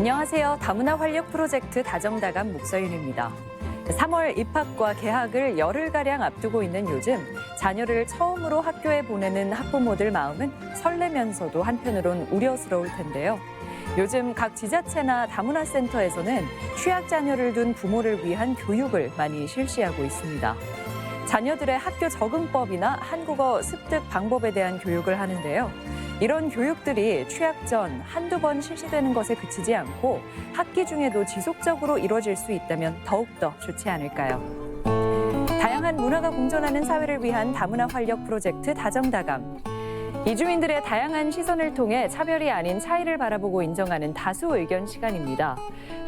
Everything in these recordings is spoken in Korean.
안녕하세요. 다문화 활력 프로젝트 다정다감 목서윤입니다. 3월 입학과 개학을 열흘가량 앞두고 있는 요즘 자녀를 처음으로 학교에 보내는 학부모들 마음은 설레면서도 한편으론 우려스러울 텐데요. 요즘 각 지자체나 다문화 센터에서는 취약 자녀를 둔 부모를 위한 교육을 많이 실시하고 있습니다. 자녀들의 학교 적응법이나 한국어 습득 방법에 대한 교육을 하는데요. 이런 교육들이 취약 전 한두 번 실시되는 것에 그치지 않고 학기 중에도 지속적으로 이루어질 수 있다면 더욱더 좋지 않을까요? 다양한 문화가 공존하는 사회를 위한 다문화 활력 프로젝트 다정다감. 이주민들의 다양한 시선을 통해 차별이 아닌 차이를 바라보고 인정하는 다수 의견 시간입니다.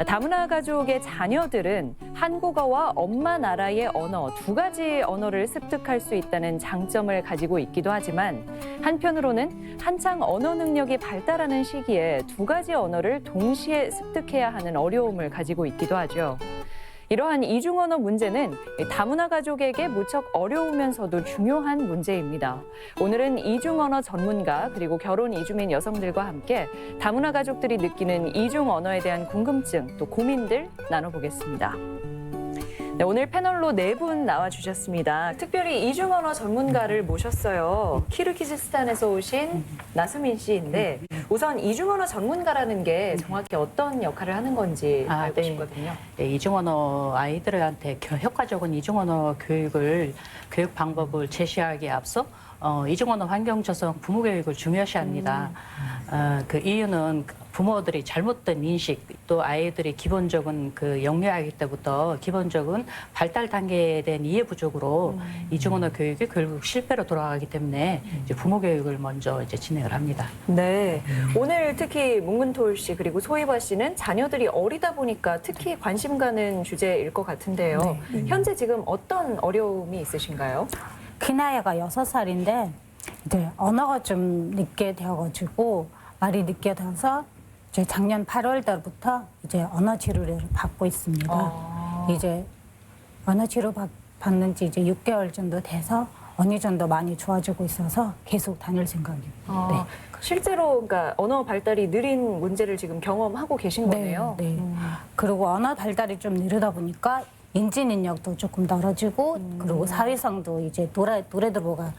다문화 가족의 자녀들은 한국어와 엄마 나라의 언어 두 가지 언어를 습득할 수 있다는 장점을 가지고 있기도 하지만 한편으로는 한창 언어 능력이 발달하는 시기에 두 가지 언어를 동시에 습득해야 하는 어려움을 가지고 있기도 하죠. 이러한 이중 언어 문제는 다문화 가족에게 무척 어려우면서도 중요한 문제입니다. 오늘은 이중 언어 전문가 그리고 결혼 이주민 여성들과 함께 다문화 가족들이 느끼는 이중 언어에 대한 궁금증 또 고민들 나눠보겠습니다. 네, 오늘 패널로 네 분 나와주셨습니다. 특별히 이중언어 전문가를 모셨어요. 키르기즈스탄에서 오신 나수민 씨인데 우선 이중언어 전문가라는 게 정확히 어떤 역할을 하는 건지 아, 알고 네. 싶거든요. 네, 이중언어 아이들한테 겨- 효과적인 이중언어 교육을 교육 방법을 제시하기에 앞서 어, 이중언어 환경 조성 부모 교육을 중요시합니다. 어, 그 이유는 부모들이 잘못된 인식 또 아이들이 기본적인 그 영유아기 때부터 기본적인 발달 단계에 대한 이해 부족으로 이중언어 교육이 결국 실패로 돌아가기 때문에 이제 부모 교육을 먼저 이제 진행을 합니다. 네. 오늘 특히 문근톨 씨 그리고 소희바 씨는 자녀들이 어리다 보니까 특히 관심 가는 주제일 것 같은데요. 현재 지금 어떤 어려움이 있으신가요? 큰아이가 여섯 살인데 이제 언어가 좀 늦게 되어가지고 말이 늦게 돼서 이제 작년 8월 달부터 이제 언어 치료를 받고 있습니다. 아. 이제 언어 치료 받, 받는 지 이제 6개월 정도 돼서 어느 정도 많이 좋아지고 있어서 계속 다닐 생각입니다. 아, 실제로 그러니까 언어 발달이 느린 문제를 지금 경험하고 계신 거네요. 네. 음. 그리고 언어 발달이 좀 느리다 보니까 인지 능력도 조금 떨어지고 음. 그리고 사회성도 이제 노래 노래들보다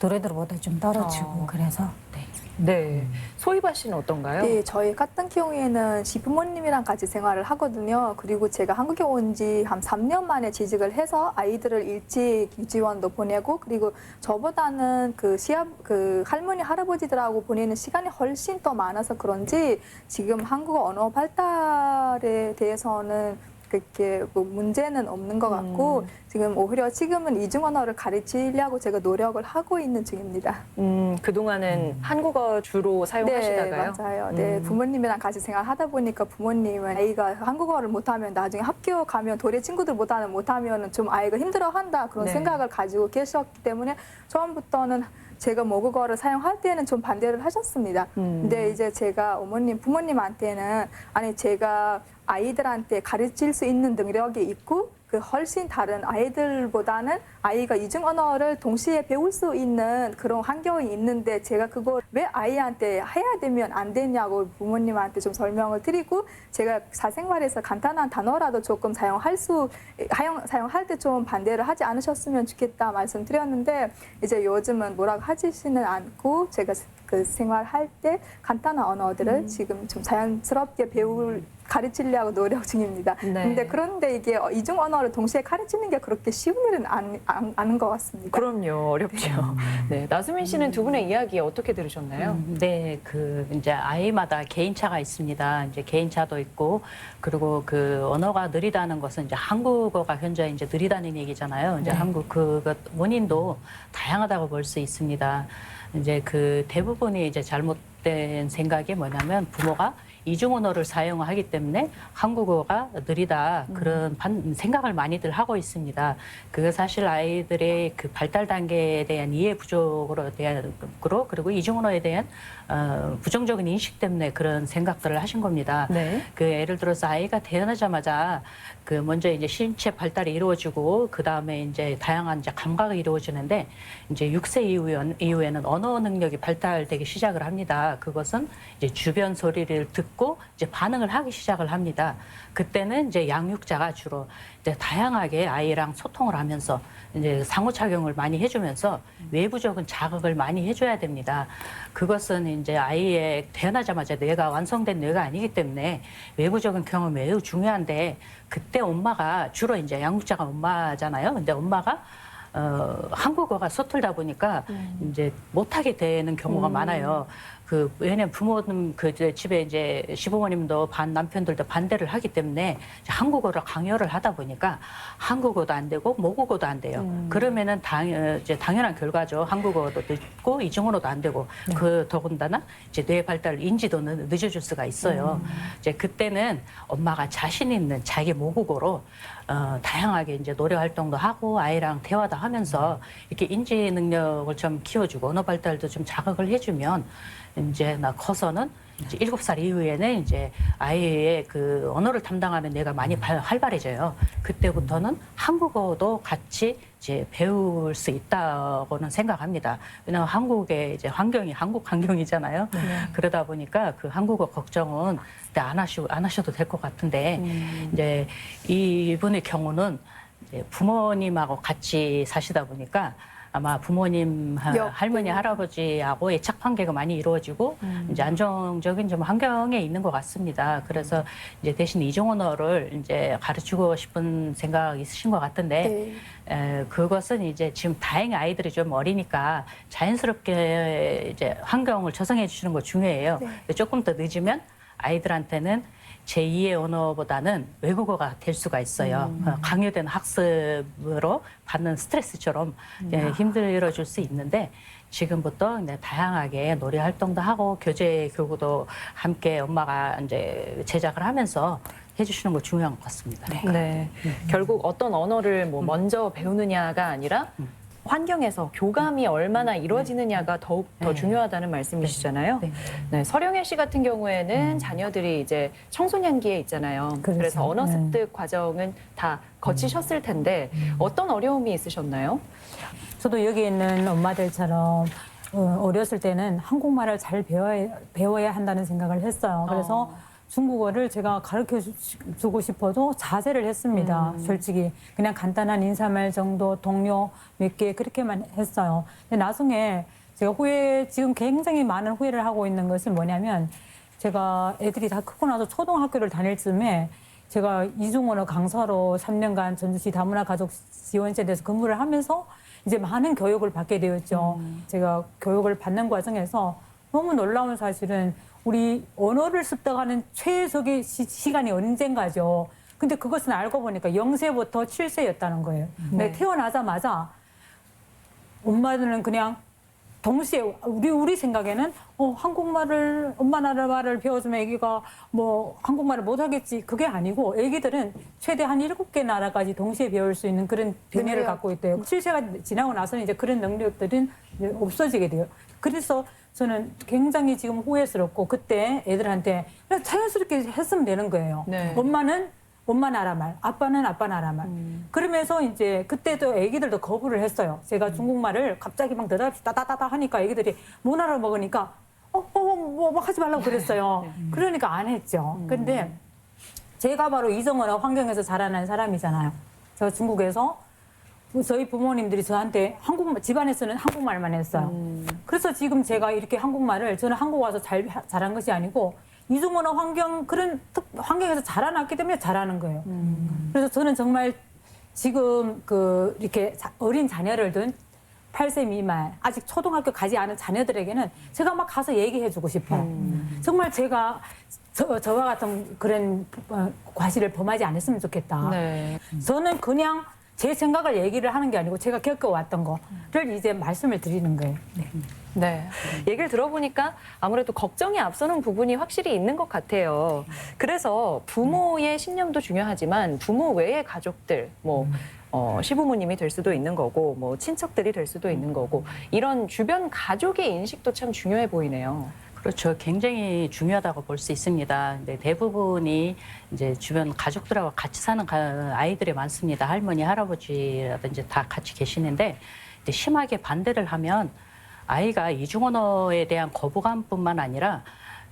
노래들보다 좀 떨어지고 어. 그래서 네. 네. 소희바 씨는 어떤가요? 네, 저희 같은 경우에는 시부모님이랑 같이 생활을 하거든요. 그리고 제가 한국에 온 지 한 3년 만에 취직을 해서 아이들을 일찍 유치원도 보내고 그리고 저보다는 그 시합 그 할머니 할아버지들하고 보내는 시간이 훨씬 더 많아서 그런지 지금 한국어 언어 발달에 대해서는 그렇게 뭐 문제는 없는 것 같고 음. 지금 오히려 지금은 이중 언어를 가르치려고 제가 노력을 하고 있는 중입니다. 음, 그동안은 한국어 주로 사용하시다가요? 네, 맞아요. 네, 음. 부모님이랑 같이 생활하다 보니까 부모님은 아이가 한국어를 못하면 나중에 학교 가면 도래 친구들보다는 못하면 좀 아이가 힘들어한다 그런 네. 생각을 가지고 계셨기 때문에 처음부터는 제가 모국어를 사용할 때는 좀 반대를 하셨습니다. 음. 근데 이제 제가 어머님, 부모님한테는 아니 제가 아이들한테 가르칠 수 있는 능력이 있고 그 훨씬 다른 아이들보다는 아이가 이중 언어를 동시에 배울 수 있는 그런 환경이 있는데 제가 그걸 왜 아이한테 해야 되면 안 되냐고 부모님한테 좀 설명을 드리고 제가 사생활에서 간단한 단어라도 조금 사용할 수 사용, 사용할 때 좀 반대를 하지 않으셨으면 좋겠다 말씀드렸는데 이제 요즘은 뭐라고 하지는 않고 제가 그 생활할 때 간단한 언어들을 지금 좀 자연스럽게 배울 가르치려고 노력 중입니다. 네. 근데 그런데 이게 이중 언어를 동시에 가르치는 게 그렇게 쉬운 일은 안, 안, 않은 것 같습니다. 그럼요, 어렵죠. 네, 나수민 씨는 두 분의 이야기 어떻게 들으셨나요? 음, 네, 그 이제 아이마다 개인차가 있습니다. 이제 개인차도 있고 그리고 그 언어가 느리다는 것은 이제 한국어가 현재 이제 느리다는 얘기잖아요. 이제 한국 그 원인도 다양하다고 볼 수 있습니다. 이제 그 대부분이 이제 잘못된 생각이 뭐냐면 부모가 이중 언어를 사용하기 때문에 한국어가 느리다 그런 반- 생각을 많이들 하고 있습니다. 그게 사실 아이들의 그 발달 단계에 대한 이해 부족으로 대한 그로 그리고 이중 언어에 대한 어, 부정적인 인식 때문에 그런 생각들을 하신 겁니다. 네. 그 예를 들어서 아이가 태어나자마자 그 먼저 이제 신체 발달이 이루어지고 그 다음에 이제 다양한 이제 감각이 이루어지는데 이제 6세 이후엔, 이후에는 언어 능력이 발달되기 시작을 합니다. 그것은 이제 주변 소리를 듣고 듣고 이제 반응을 하기 시작을 합니다. 그때는 이제 양육자가 주로 이제 다양하게 아이랑 소통을 하면서 이제 상호작용을 많이 해주면서 외부적인 자극을 많이 해줘야 됩니다. 그것은 이제 아이의 태어나자마자 뇌가 완성된 뇌가 아니기 때문에 외부적인 경험이 매우 중요한데 그때 엄마가 주로 이제 양육자가 엄마잖아요. 근데 엄마가 어, 한국어가 서툴다 보니까 이제 못하게 되는 경우가 많아요. 그 왜냐면 부모님 그 이제 집에 이제 시부모님도 반 남편들도 반대를 하기 때문에 한국어를 강요를 하다 보니까 한국어도 안 되고 모국어도 안 돼요. 그러면은 당 어, 이제 당연한 결과죠. 한국어도 늦고 이중언어도 안 되고 그 더군다나 이제 뇌 발달 인지도 는 늦어질 수가 있어요. 이제 그때는 엄마가 자신 있는 자기 모국어로 어, 다양하게 이제 노래 활동도 하고 아이랑 대화도 하면서 이렇게 인지 능력을 좀 키워주고 언어 발달도 좀 자극을 해주면 이제 나 커서는 이제 일곱 살 이후에는 이제 아이의 그 언어를 담당하는 뇌가 많이 발- 활발해져요. 그때부터는 한국어도 같이 이제 배울 수 있다고는 생각합니다. 왜냐하면 한국의 이제 환경이 한국 환경이잖아요. 그러다 보니까 그 한국어 걱정은 그때 안 하셔 안 하셔도 될 것 같은데 이제 이분의 경우는 이제 부모님하고 같이 사시다 보니까 아마 부모님 하- 역. 할머니 할아버지하고 애착 관계가 많이 이루어지고 이제 안정적인 좀 환경에 있는 것 같습니다. 그래서 이제 대신 이중 언어를 이제 가르치고 싶은 생각 있으신 것 같은데 네. 에, 그것은 이제 지금 다행히 아이들이 좀 어리니까 자연스럽게 이제 환경을 조성해 주시는 거 중요해요. 네. 근데 조금 더 늦으면 아이들한테는 제2의 언어보다는 외국어가 될 수가 있어요. 어, 강요된 학습으로 받는 스트레스처럼 예, 힘들어 줄수 있는데 지금부터 이제 다양하게 놀이 활동도 하고 교재 교구도 함께 엄마가 이제 제작을 하면서 해주시는 거 중요한 것 같습니다. 네. 결국 어떤 언어를 뭐 먼저 배우느냐가 아니라 환경에서 교감이 얼마나 이루어지느냐가 더욱 더 네. 중요하다는 말씀이시잖아요. 네. 네, 서령혜 씨 같은 경우에는 자녀들이 이제 청소년기에 있잖아요. 그래서 그렇죠. 언어 네. 습득 과정은 다 거치셨을 텐데 어떤 어려움이 있으셨나요? 저도 여기 있는 엄마들처럼 어, 어렸을 때는 한국말을 잘 배워야, 배워야 한다는 생각을 했어요. 그래서 중국어를 제가 가르쳐 주- 주고 싶어도 자제를 했습니다. 솔직히 그냥 간단한 인사말 정도 동료 몇 개 그렇게만 했어요. 근데 나중에 제가 후회 지금 굉장히 많은 후회를 하고 있는 것은 뭐냐면 제가 애들이 다 크고 나서 초등학교를 다닐 쯤에 제가 이중언어 강사로 3년간 전주시 다문화 가족 지원센터에서 근무를 하면서 이제 많은 교육을 받게 되었죠. 제가 교육을 받는 과정에서 너무 놀라운 사실은 우리 언어를 습득하는 최적의 시, 간이 언젠가죠. 근데 그것은 알고 보니까 0세부터 7세였다는 거예요. 네. 태어나자마자 엄마들은 그냥 동시에 우리 우리 생각에는 어 한국말을 엄마 나라 말을 배워주면 애기가 뭐 한국말을 못하겠지 그게 아니고 애기들은 최대 한 일곱 개 나라까지 동시에 배울 수 있는 그런 능력. 갖고 있대요. 7세가 지나고 나서는 이제 그런 능력들은 없어지게 돼요. 그래서 저는 굉장히 지금 후회스럽고 그때 애들한테 그냥 자연스럽게 했으면 되는 거예요. 네. 엄마는 엄마 나라 말, 아빠는 아빠 나라 말. 그러면서 이제 그때도 애기들도 거부를 했어요. 제가 중국말을 갑자기 막 대답이 따다다다 하니까 애기들이 못 알아먹으니까 어, 어, 뭐, 뭐 하지 말라고 그랬어요. 그러니까 안 했죠. 근데 제가 바로 이정언어 환경에서 자라난 사람이잖아요. 제가 중국에서 저희 부모님들이 저한테 한국 집안에서는 한국말만 했어요. 그래서 지금 제가 이렇게 한국말을 저는 한국 와서 잘 잘한 것이 아니고 이중언어 환경 그런 특, 환경에서 자라났기 때문에 잘하는 거예요. 그래서 저는 정말 지금 그 이렇게 자- 어린 자녀를 둔 8세 미만 아직 초등학교 가지 않은 자녀들에게는 제가 막 가서 얘기해주고 싶어요. 정말 제가 저, 저와 같은 그런 어, 과실을 범하지 않았으면 좋겠다. 네. 저는 그냥 제 생각을 얘기를 하는 게 아니고 제가 겪어왔던 거를 이제 말씀을 드리는 거예요. 네. 네. 얘기를 들어보니까 아무래도 걱정이 앞서는 부분이 확실히 있는 것 같아요. 그래서 부모의 신념도 중요하지만 부모 외의 가족들, 뭐, 어, 시부모님이 될 수도 있는 거고, 뭐, 친척들이 될 수도 있는 거고, 이런 주변 가족의 인식도 참 중요해 보이네요. 그렇죠. 굉장히 중요하다고 볼 수 있습니다. 근데 대부분이 이제 주변 가족들하고 같이 사는 가- 아이들이 많습니다. 할머니, 할아버지라든지 다 같이 계시는데 근데 심하게 반대를 하면 아이가 이중언어에 대한 거부감뿐만 아니라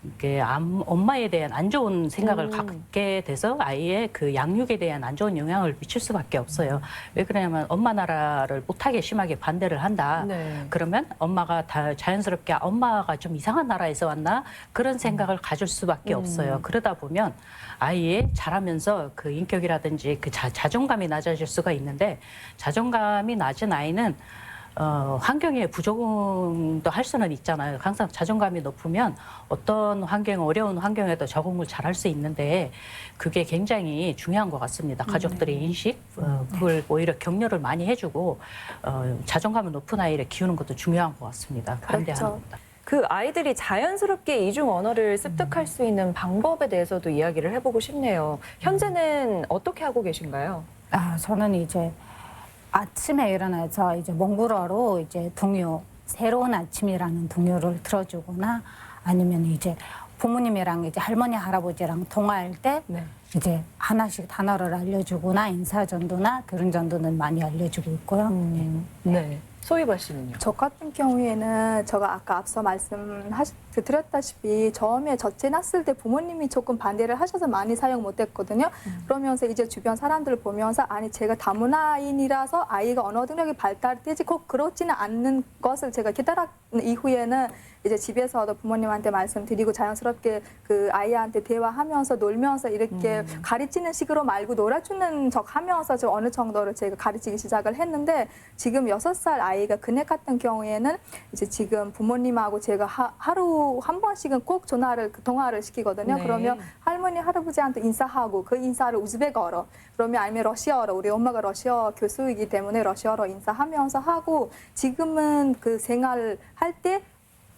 이게 암- 엄마에 대한 안 좋은 생각을 음. 갖게 돼서 아이의 그 양육에 대한 안 좋은 영향을 미칠 수밖에 없어요. 왜 그러냐면 엄마 나라를 못하게 심하게 반대를 한다. 네. 그러면 엄마가 다 자연스럽게 아, 엄마가 좀 이상한 나라에서 왔나 그런 생각을 가질 수밖에 없어요. 그러다 보면 아이의 자라면서 그 인격이라든지 그 자, 자존감이 낮아질 수가 있는데 자존감이 낮은 아이는 어, 환경의 부적응도 할 수는 있잖아요. 항상 자존감이 높으면 어떤 환경, 어려운 환경에도 적응을 잘 할 수 있는데 그게 굉장히 중요한 것 같습니다. 가족들의 인식, 어, 그걸 오히려 격려를 많이 해주고 어, 자존감을 높은 아이를 키우는 것도 중요한 것 같습니다. 반대하는 그렇죠. 그 아이들이 자연스럽게 이중 언어를 습득할 수 있는 방법에 대해서도 이야기를 해보고 싶네요. 현재는 어떻게 하고 계신가요? 아, 저는 이제 아침에 일어나서 이제 몽골어로 이제 동요, 새로운 아침이라는 동요를 들어주거나 아니면 이제 부모님이랑 이제 할머니, 할아버지랑 통화할 때 네. 이제 하나씩 단어를 알려주거나 인사전도나 결혼전도는 많이 알려주고 있고요. 네. 소희바 씨는요? 저 같은 경우에는 제가 아까 앞서 말씀하시 그 드렸다시피 처음에 첫째 낳았을 때 부모님이 조금 반대를 하셔서 많이 사용 못했거든요. 그러면서 이제 주변 사람들을 보면서 아니 제가 다문화인이라서 아이가 언어 능력이 발달되지 꼭 그렇지는 않는 것을 제가 깨달은 이후에는 이제 집에서도 부모님한테 말씀드리고 자연스럽게 그 아이한테 대화하면서 놀면서 이렇게 가르치는 식으로 말고 놀아주는 척 하면서 좀 어느 정도로 제가 가르치기 시작을 했는데 지금 여섯 살 아이가 그네 같은 경우에는 이제 지금 부모님하고 제가 하, 하루 한 번씩은 꼭 전화를 그 통화를 시키거든요. 네. 그러면 할머니 할아버지한테 인사하고 그 인사를 우즈베거로 그러면 아니면 러시아어로 우리 엄마가 러시아 교수이기 때문에 러시아어로 인사하면서 하고 지금은 그 생활 할때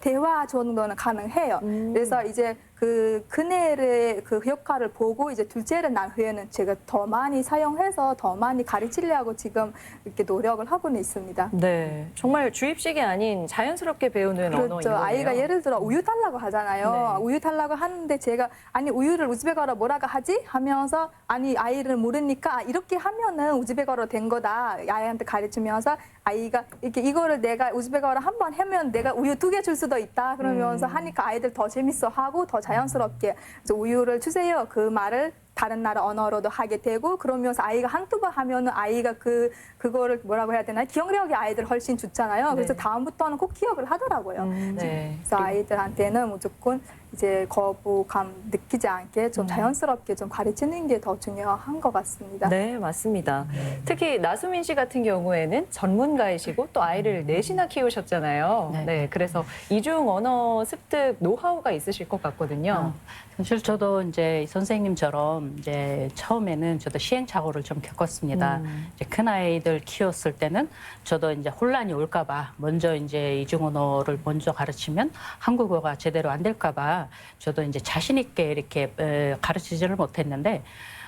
대화 정도는 가능해요. 음. 그래서 이제 그 그네의 그 효과를 보고 이제 둘째를 낳은 후에는 제가 더 많이 사용해서 더 많이 가르치려고 지금 이렇게 노력을 하고는 있습니다. 네. 정말 주입식이 아닌 자연스럽게 배우는 언어인 그렇죠. 거네요. 아이가 예를 들어 우유 달라고 하잖아요. 네. 우유 달라고 하는데 제가 아니 우유를 우즈베거로 뭐라고 하지? 하면서 아니 아이를 모르니까 아, 이렇게 하면은 우즈베거로 된 거다. 아이한테 가르치면서 아이가 이렇게 이거를 내가 우즈베거로 한 번 하면 내가 우유 두 개 줄 수도 있다. 그러면서 음. 하니까 아이들 더 재밌어 하고 더 자연스럽게 우유를 주세요. 그 말을 다른 나라 언어로도 하게 되고 그러면서 아이가 한두 번 하면은 아이가 그 그거를 뭐라고 해야 되나 기억력이 아이들 훨씬 좋잖아요. 그래서 네. 다음부터는 꼭 기억을 하더라고요. 음, 네. 그래서 아이들한테는 무조건 이제 거부감 느끼지 않게 좀 자연스럽게 좀 가르치는 게 더 중요한 것 같습니다. 네, 맞습니다. 특히 나수민 씨 같은 경우에는 전문가이시고 또 아이를 넷이나 키우셨잖아요. 네. 네. 그래서 이중 언어 습득 노하우가 있으실 것 같거든요. 어, 사실 저도 이제 선생님처럼 이제 처음에는 저도 시행착오를 좀 겪었습니다. 음. 이제 큰 아이들 키웠을 때는 저도 이제 혼란이 올까봐 먼저 이제 이중 언어를 먼저 가르치면 한국어가 제대로 안 될까봐 저도 이제 자신 있게 이렇게 에, 가르치지를 못했는데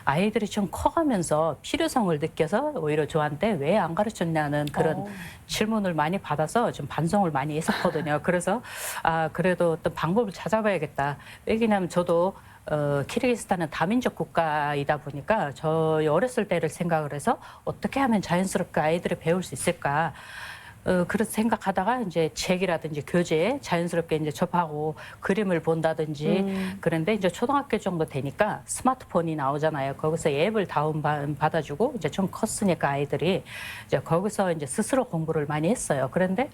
아이들이 좀 커가면서 필요성을 느껴서 오히려 저한테 왜 안 가르쳤냐는 그런 어. 질문을 많이 받아서 좀 반성을 많이 했었거든요. 그래서 아 그래도 어떤 방법을 찾아봐야겠다. 왜냐하면 저도 어, 키르기스탄은 다민족 국가이다 보니까 저 어렸을 때를 생각을 해서 어떻게 하면 자연스럽게 아이들이 배울 수 있을까. 어, 그렇게 생각하다가 이제 책이라든지 교재에 자연스럽게 이제 접하고 그림을 본다든지 음. 그런데 이제 초등학교 정도 되니까 스마트폰이 나오잖아요. 거기서 앱을 다운 받아주고 이제 좀 컸으니까 아이들이 이제 거기서 이제 스스로 공부를 많이 했어요. 그런데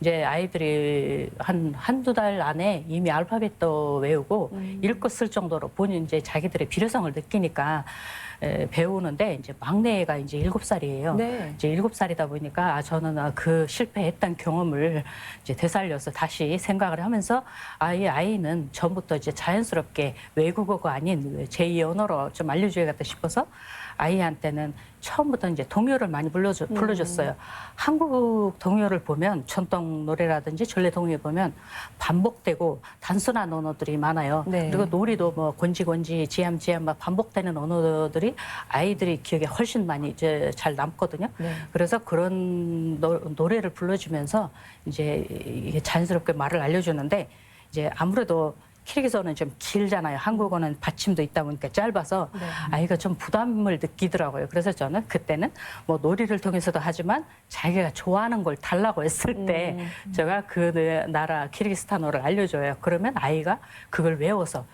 이제 아이들이 한 한두 달 안에 이미 알파벳도 외우고 읽고 쓸 정도로 본인 이제 자기들의 필요성을 느끼니까 에, 배우는데 이제 막내가 이제 일곱 살이에요. 네. 이제 일곱 살이다 보니까 아 저는 아, 그 실패했던 경험을 이제 되살려서 다시 생각을 하면서 아이 아이는 전부터 이제 자연스럽게 외국어가 아닌 제2 언어로 좀 알려줘야겠다 싶어서 아이한테는 처음부터 이제 동요를 많이 불러줘, 불러줬어요. 한국 동요를 보면 전통 노래라든지 전래 동요 보면 반복되고 단순한 언어들이 많아요. 네. 그리고 놀이도 뭐 곤지곤지 지암지암 막 반복되는 언어들이 아이들이 기억에 훨씬 많이 이제 잘 남거든요. 네. 그래서 그런 노, 노래를 불러주면서 이제 이게 자연스럽게 말을 알려주는데 이제 아무래도 키르기스어는 좀 길잖아요. 한국어는 받침도 있다 보니까 짧아서 아이가 좀 부담을 느끼더라고요. 그래서 저는 그때는 뭐 놀이를 통해서도 하지만 자기가 좋아하는 걸 달라고 했을 때 제가 그 나라 키르기스탄어를 알려줘요. 그러면 아이가 그걸 외워서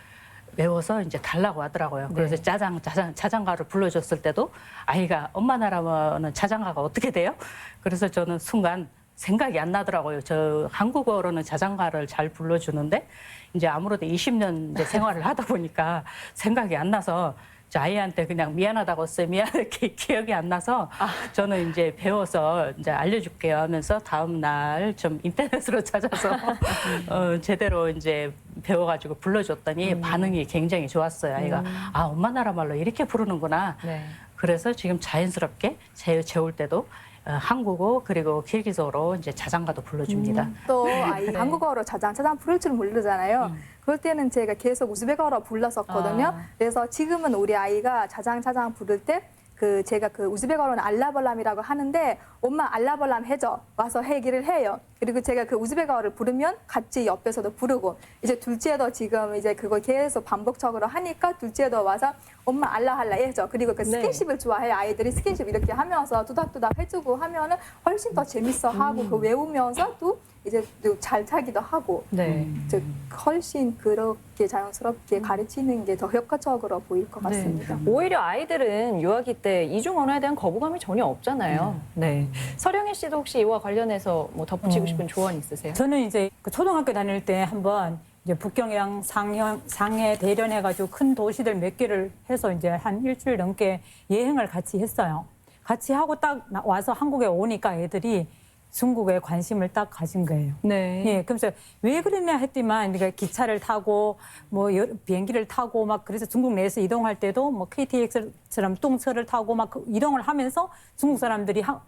외워서 이제 달라고 하더라고요. 그래서 짜장, 짜장, 자장가를 불러줬을 때도 아이가 엄마 나라는 자장가가 어떻게 돼요? 그래서 저는 순간 생각이 안 나더라고요. 저 한국어로는 자장가를 잘 불러주는데 이제 아무래도 20년 이제 생활을 하다 보니까 생각이 안 나서 이제 아이한테 그냥 미안하다고 했어요. 미안하게 기억이 안 나서 저는 이제 배워서 이제 알려줄게요 하면서 다음 날 좀 인터넷으로 찾아서 어, 제대로 이제 배워가지고 불러줬더니 반응이 굉장히 좋았어요. 아이가 아 엄마 나라 말로 이렇게 부르는구나. 네. 그래서 지금 자연스럽게 재, 재울 때도 어, 한국어 그리고 키르기스어로 이제 자장가도 불러줍니다. 또 아이 한국어로 자장 자장 부를 줄 모르잖아요. 그럴 때는 제가 계속 우즈베거로 불렀었거든요. 아. 그래서 지금은 우리 아이가 자장 자장 부를 때 그 제가 그 우즈베거로는 알라벌람이라고 하는데 엄마 알라벌람 해줘 와서 얘기를 해요. 그리고 제가 그 우즈베거를 부르면 같이 옆에서도 부르고 이제 둘째도 지금 이제 그걸 계속 반복적으로 하니까 둘째도 와서 엄마 알라 할라 해줘. 그리고 그 네. 스킨십을 좋아해요. 아이들이 스킨십 이렇게 하면서 투닥투닥 해주고 하면은 훨씬 더 재밌어 하고 그 외우면서 또 이제 또잘 차기도 하고 네. 즉 훨씬 그렇게 자연스럽게 가르치는 게 더 효과적으로 보일 것 같습니다. 네. 오히려 아이들은 유아기 때 이중 언어에 대한 거부감이 전혀 없잖아요. 네. 서령희 씨도 혹시 이와 관련해서 뭐 덧붙이고 어. 싶은 조언 있으세요? 저는 이제 그 초등학교 다닐 때 한번 이제 북경이랑 상해, 상해 대련 해가지고 큰 도시들 몇 개를 해서 이제 한 일주일 넘게 여행을 같이 했어요. 같이 하고 딱 나- 와서 한국에 오니까 애들이 중국에 관심을 딱 가진 거예요. 네. 예, 그래서 왜 그랬냐 했더만 우리가 기차를 타고 뭐 여- 비행기를 타고 막 그래서 중국 내에서 이동할 때도 뭐 KTX처럼 똥차를 타고 막그 이동을 하면서 중국 사람들이 하,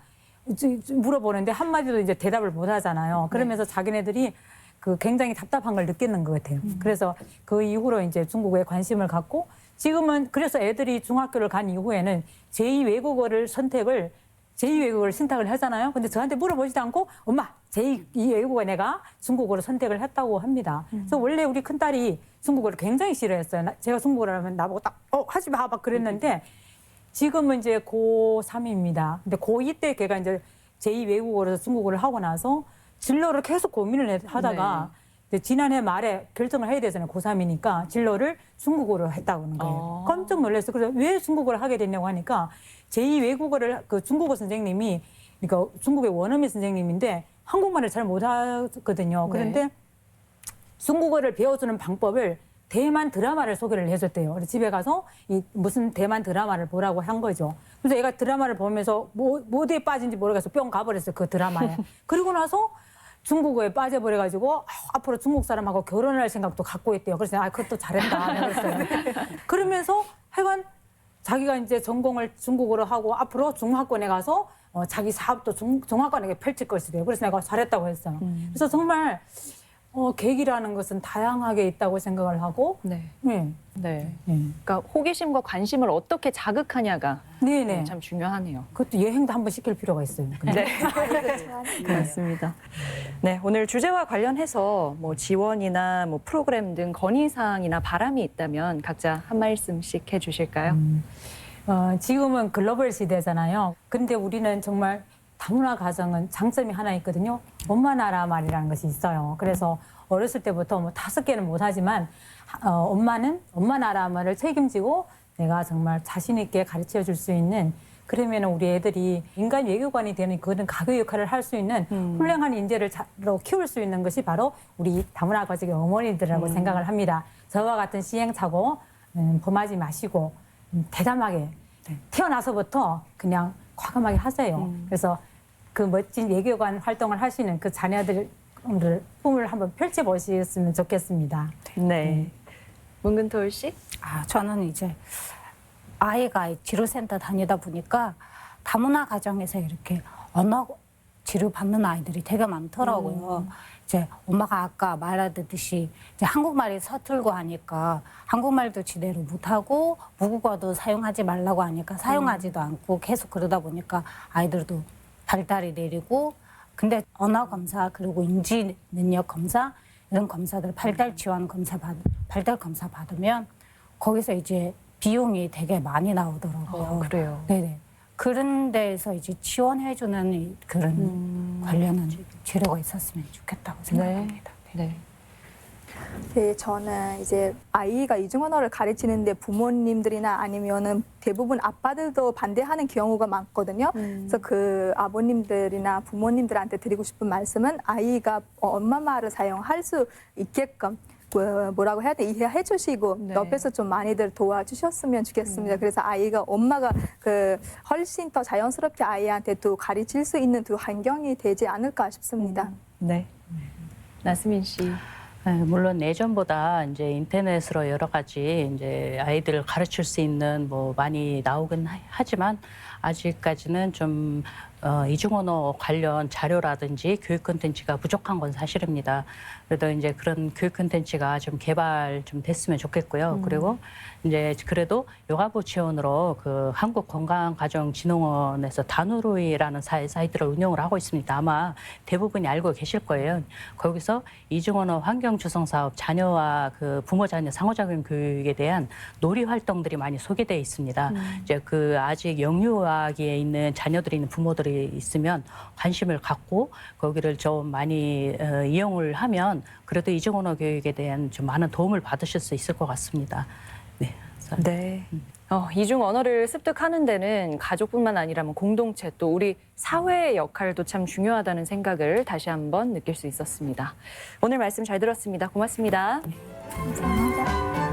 물어보는데 한마디도 이제 대답을 못 하잖아요. 그러면서 자기네들이 그 굉장히 답답한 걸 느끼는 것 같아요. 그래서 그 이후로 이제 중국에 관심을 갖고 지금은 그래서 애들이 중학교를 간 이후에는 제2 외국어를 선택을 제2 외국어를 선택을 하잖아요. 근데 저한테 물어보지도 않고 엄마 제2 외국어 내가 중국어를 선택을 했다고 합니다. 그래서 원래 우리 큰 딸이 중국어를 굉장히 싫어했어요. 나- 제가 중국어를 하면 나보고 딱 어, 하지 마 막 그랬는데 지금은 이제 고3입니다. 근데 고2 때 걔가 이제 제2 외국어로 중국어를 하고 나서 진로를 계속 고민을 해- 하다가 이제 지난해 말에 결정을 해야 되잖아요. 고3이니까 진로를 중국어로 했다고 하는 거예요. 어. 깜짝 놀랐어요. 그래서 왜 중국어를 하게 됐냐고 하니까 제2 외국어를 그 중국어 선생님이 그러니까 중국의 원어민 선생님인데 한국말을 잘 못하거든요. 그런데 중국어를 배워주는 방법을 대만 드라마를 소개를 해줬대요. 그래서 집에 가서 이 무슨 대만 드라마를 보라고 한 거죠. 그래서 얘가 드라마를 보면서 뭐, 뭐 어디에 빠진지 모르겠어. 뿅 가버렸어요. 그 드라마에. 그리고 나서 중국어에 빠져버려가지고 아, 앞으로 중국 사람하고 결혼할 생각도 갖고 있대요. 그래서 아, 그것도 잘했다. 그랬어요. 그러면서 하여간 자기가 이제 전공을 중국어로 하고 앞으로 중화권에 가서 어, 자기 사업도 중, 중화권에 펼칠 것이래요. 그래서 내가 잘했다고 했어요. 그래서 정말 어, 계기라는 것은 다양하게 있다고 생각을 하고, 네. 네, 네. 네, 그러니까 호기심과 관심을 어떻게 자극하냐가 네, 네. 참 중요하네요. 그것도 여행도 한번 시킬 필요가 있어요. 근데. 네. 맞습니다. 네, 오늘 주제와 관련해서 뭐 지원이나 뭐 프로그램 등 건의 사항이나 바람이 있다면 각자 한 말씀씩 해 주실까요? 어, 지금은 글로벌 시대잖아요. 근데 우리는 정말 다문화 가정은 장점이 하나 있거든요. 엄마 나라 말이라는 것이 있어요. 그래서 어렸을 때부터 뭐 다섯 개는 못하지만 어, 엄마는 엄마 나라 말을 책임지고 내가 정말 자신 있게 가르쳐 줄 수 있는 그러면 우리 애들이 인간 외교관이 되는 그런 가교 역할을 할 수 있는 훌륭한 인재를 로 키울 수 있는 것이 바로 우리 다문화 가족의 어머니들이라고 생각을 합니다. 저와 같은 시행착오 음, 범하지 마시고 음, 대담하게 태어나서부터 그냥 과감하게 하세요. 그래서 그 멋진 외교관 활동을 하시는 그 자녀들을 꿈을 한번 펼쳐보셨으면 좋겠습니다. 네. 문근토울 씨? 아, 저는 이제 아이가 치료센터 다니다 보니까 다문화 가정에서 이렇게 언어 치료 받는 아이들이 되게 많더라고요. 이제 엄마가 아까 말하듯이 이제 한국말이 서툴고 하니까 한국말도 제대로 못하고 모국어도 사용하지 말라고 하니까 사용하지도 않고 계속 그러다 보니까 아이들도 발달이 내리고 근데 언어 검사 그리고 인지 능력 검사 이런 검사들 발달 지원 검사 받 발달 검사 받으면 거기서 이제 비용이 되게 많이 나오더라고요. 어, 그래요. 네네. 그런 데에서 이제 지원해주는 이- 그런 음. 관련한 제도가 있었으면 좋겠다고 생각합니다. 네. 네, 저는 이제 아이가 이중 언어를 가르치는데 부모님들이나 아니면은 대부분 아빠들도 반대하는 경우가 많거든요. 그래서 그 아버님들이나 부모님들한테 드리고 싶은 말씀은 아이가 엄마 말을 사용할 수 있게끔 그 뭐라고 해야 돼 이해해 주시고 네. 옆에서 좀 많이들 도와주셨으면 좋겠습니다. 그래서 아이가 엄마가 그 훨씬 더 자연스럽게 아이한테 또 가르칠 수 있는 그 환경이 되지 않을까 싶습니다. 네. 나스민 씨. 네, 물론 예전보다 이제 인터넷으로 여러 가지 이제 아이들을 가르칠 수 있는 뭐 많이 나오긴 하- 하지만 아직까지는 좀 어, 이중언어 관련 자료라든지 교육 콘텐츠가 부족한 건 사실입니다. 그래도 이제 그런 교육 콘텐츠가 좀 개발 좀 됐으면 좋겠고요. 그리고 이제 그래도 요가부 지원으로 그 한국건강가정진흥원에서 다누루이라는 사- 사이트를 운영을 하고 있습니다. 아마 대부분이 알고 계실 거예요. 거기서 이중언어 환경 조성 사업 자녀와 그 부모 자녀 상호작용 교육에 대한 놀이 활동들이 많이 소개되어 있습니다. 이제 그 아직 영유아 기에 있는 자녀들이 있는 부모들이 있으면 관심을 갖고 거기를 좀 많이 어, 이용을 하면 그래도 이중 언어 교육에 대한 좀 많은 도움을 받으실 수 있을 것 같습니다. 네. 그래서 네. 어, 이중 언어를 습득하는 데는 가족뿐만 아니라 뭐 공동체 또 우리 사회의 역할도 참 중요하다는 생각을 다시 한번 느낄 수 있었습니다. 오늘 말씀 잘 들었습니다. 고맙습니다. 감사합니다.